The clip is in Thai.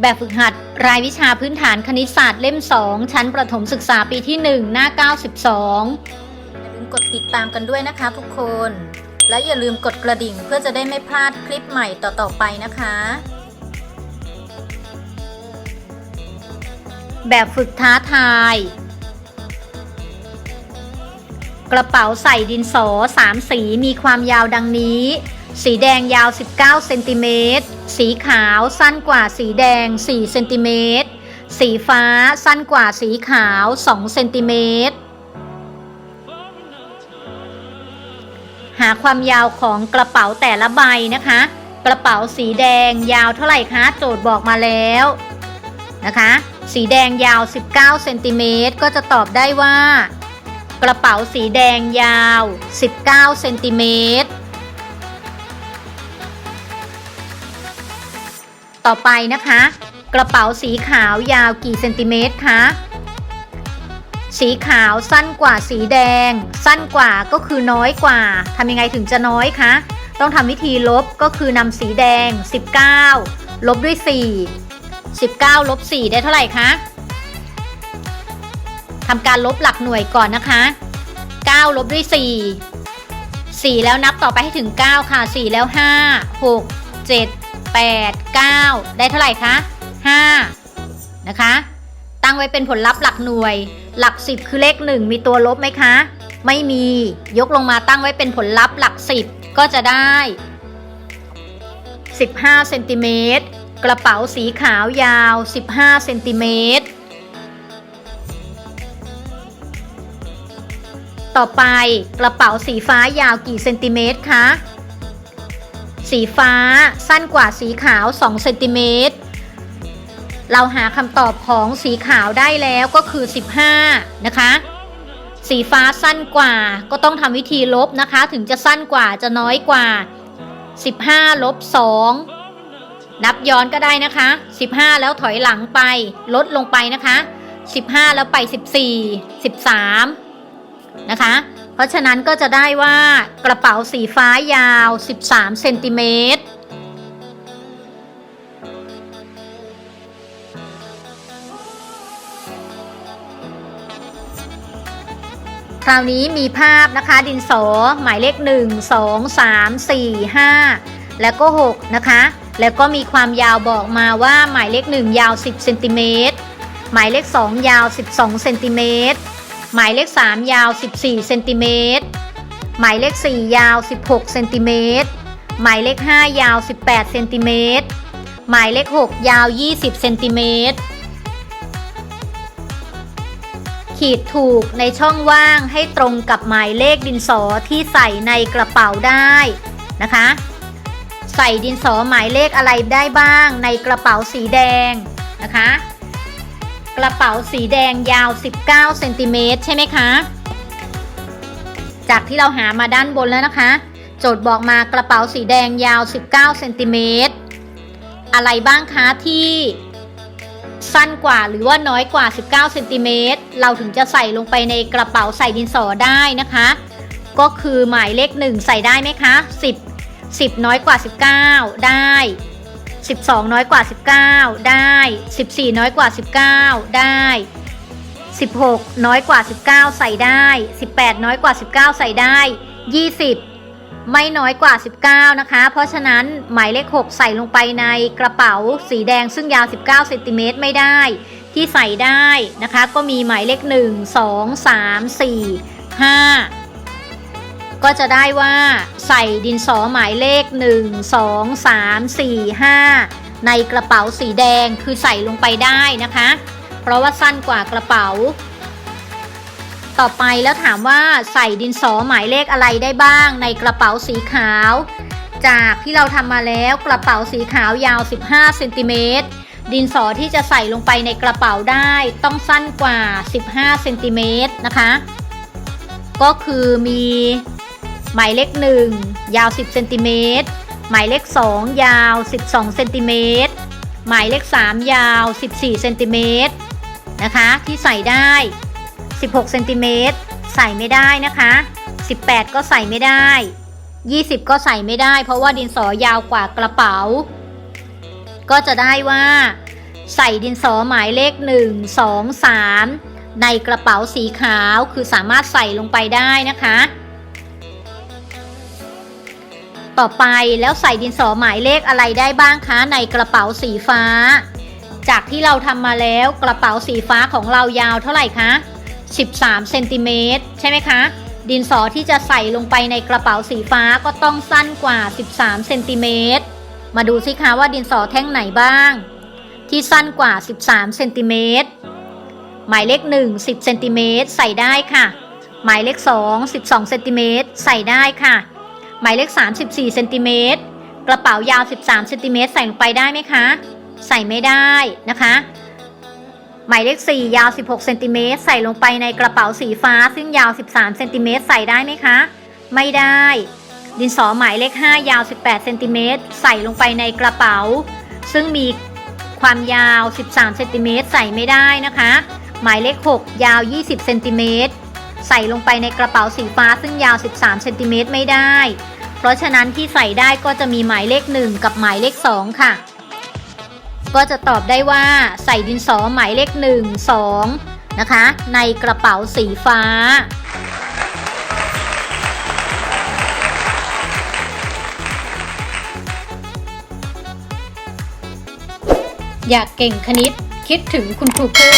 แบบฝึกหัด รายวิชาพื้นฐานคณิตศาสตร์เล่ม 2 ชั้นประถมศึกษาปีที่ 1 หน้า 92 อย่าลืมกดติดตามกันด้วยนะคะทุกคน และอย่าลืมกดกระดิ่งเพื่อจะได้ไม่พลาดคลิปใหม่ต่อๆไปนะคะ แบบฝึกท้าทาย กระเป๋าใส่ดินสอ3สีมีความยาวดังนี้ สีแดงยาว 19 เซนติเมตร สีขาวสั้นกว่าสีแดง 4 เซนติเมตร สีฟ้าสั้นกว่าสีขาว 2 เซนติเมตร หาความยาวของกระเป๋าแต่ละใบนะคะ กระเป๋าสีแดงยาวเท่าไหร่คะ โจทย์บอกมาแล้วนะคะ สีแดงยาว 19 เซนติเมตร ก็จะตอบได้ว่า กระเป๋าสีแดงยาว 19 เซนติเมตร ต่อไปนะคะ กระเป๋าสีขาวยาวกี่เซนติเมตรคะสีขาวสั้นกว่าสีแดง สั้นกว่าก็คือน้อยกว่าทำยังไงถึงจะน้อยคะต้องทำวิธีลบก็คือนำสีแดง 19 ลบด้วย 4 19 ลบ 4 ได้เท่าไหร่คะทำการลบหลักหน่วยก่อนนะคะ 9 ลบด้วย 4 4 แล้วนับต่อไปให้ถึง 9 ค่ะ 4 แล้ว 5 6 7 8 9 ได้เท่าไหร่คะ5นะคะ ตั้งไว้เป็นผลลัพธ์หลักหน่วย หลัก 10 คือเลข 1 มีตัวลบไหมคะ ไม่มี ยกลงมาตั้งไว้เป็นผลลัพธ์หลัก 10 ก็จะได้ 15เซนติเมตรกระเป๋าสีขาวยาว 15เซนติเมตร ต่อไปกระเป๋าสีฟ้ายาวกี่เซนติเมตรคะ สีฟ้าสั้นกว่าสีขาว2เซนติเมตรเราหาคำตอบของสีขาวได้แล้วก็คือ 15 นะคะ สีฟ้าสั้นกว่าก็ต้องทำวิธีลบนะคะ ถึงจะสั้นกว่าจะน้อยกว่า 15 ลบ 2 นับย้อนก็ได้นะคะ 15 แล้วถอยหลังไป ลดลงไปนะคะ 15 แล้วไป 14 13 นะคะ เพราะฉะนั้นก็จะได้ว่ากระเป๋าสีฟ้ายาว 13 เซนติเมตรคราวนี้มีภาพนะคะดินสอหมายเลข 1 2 3 4 5 แล้วก็6นะคะแล้วก็มีความยาวบอกมาว่าหมายเลข 1 ยาว 10เซนติเมตรหมายเลข 2 ยาว 12เซนติเมตร หมายเลข 3 ยาว 14 เซนติเมตร หมายเลข 4 ยาว 16 เซนติเมตร หมายเลข 5 ยาว 18 เซนติเมตร หมายเลข 6 ยาว 20 เซนติเมตร ขีดถูกในช่องว่างให้ตรงกับหมายเลขดินสอที่ใส่ในกระเป๋าได้นะคะ ใส่ดินสอหมายเลขอะไรได้บ้างในกระเป๋าสีแดงนะคะ กระเป๋าสีแดงยาว 19เซนติเมตรใช่ไหมคะ จากที่เราหามาด้านบนแล้วนะคะ โจทย์บอกมากระเป๋าสีแดงยาว 19เซนติเมตรอะไรบ้างคะที่สั้นกว่าหรือว่าน้อยกว่า 19เซนติเมตรเราถึงจะใส่ลงไปในกระเป๋าใส่ดินสอได้นะคะ ก็คือหมายเลข 1 ใส่ได้ไหมคะ 10 10 น้อยกว่า 19 ได้ 12 น้อยกว่า 19 ได้ 14 น้อยกว่า 19 ได้ 16 น้อยกว่า 19 ใส่ได้ 18 น้อยกว่า 19 ใส่ได้ 20 ไม่น้อยกว่า 19 นะคะ เพราะฉะนั้นหมายเลข 6 ใส่ลงไปในกระเป๋าสีแดงซึ่งยาว 19เซนติเมตรไม่ได้ ที่ใส่ได้นะคะ ก็มีหมายเลข 1 2 3 4 5 ก็จะได้ว่าใส่ดินสอหมายเลข 1 2 3 4 5 ในกระเป๋าสีแดงคือใส่ลงไปได้นะคะ เพราะว่าสั้นกว่ากระเป๋า ต่อไปแล้วถามว่าใส่ดินสอหมายเลขอะไรได้บ้าง ในกระเป๋าสีขาว จากที่เราทำมาแล้วกระเป๋าสีขาวยาว 15เซนติเมตรดินสอที่จะใส่ลงไปในกระเป๋าได้ต้องสั้นกว่า 15เซนติเมตรนะคะ ก็คือมี หมายเลข1ยาว 10เซนติเมตรหมายเลข 2 ยาว 12เซนติเมตรหมายเลข 3 ยาว 14เซนติเมตรนะคะที่ใส่ได้ 16เซนติเมตรใส่ไม่ได้นะคะ 18 ก็ใส่ไม่ได้ 20 ก็ใส่ไม่ได้ เพราะว่าดินสอยาวกว่ากระเป๋า ก็จะได้ว่า ใส่ดินสอหมายเลข 1 2 3 ในกระเป๋าสีขาวคือสามารถใส่ลงไปได้นะคะ ต่อไปแล้วใส่ดินสอหมายเลขอะไรได้บ้างคะในกระเป๋าสีฟ้า จากที่เราทำมาแล้วกระเป๋าสีฟ้าของเรายาวเท่าไหร่คะ 13เซนติเมตรใช่ไหมคะ ดินสอที่จะใส่ลงไปในกระเป๋าสีฟ้าก็ต้องสั้นกว่า 13เซนติเมตรมาดูสิคะว่าดินสอแท่งไหนบ้าง ที่สั้นกว่า 13เซนติเมตรหมายเลข 1 10เซนติเมตรใส่ได้ค่ะ หมายเลข 2 12เซนติเมตรใส่ได้ค่ะ หมายเลข 34เซนติเมตรกระเป๋ายาว 13เซนติเมตรใส่ลงไปได้ไหมคะ ใส่ไม่ได้นะคะ หมายเลข 4 ยาว 16เซนติเมตรใส่ลงไปในกระเป๋าสีฟ้า ซึ่งยาว 13เซนติเมตรใส่ได้ไหมคะ ไม่ได้ ดินสอหมายเลข 5 ยาว 18เซนติเมตรใส่ลงไปในกระเป๋า ซึ่งมีความยาว 13เซนติเมตรใส่ไม่ได้นะคะ หมายเลข 6 ยาว 20เซนติเมตร ใส่ลงไปในกระเป๋าสีฟ้าซึ่งยาว 13เซนติเมตรไม่ได้ เพราะฉะนั้นที่ใส่ได้ก็จะมีหมายเลข 1 กับหมายเลข 2 ค่ะ ก็จะตอบได้ว่าใส่ดินสอหมายเลข 1 2 นะคะ ในกระเป๋าสีฟ้าอยากเก่งคณิต คิดถึงคุณครูพึ่ง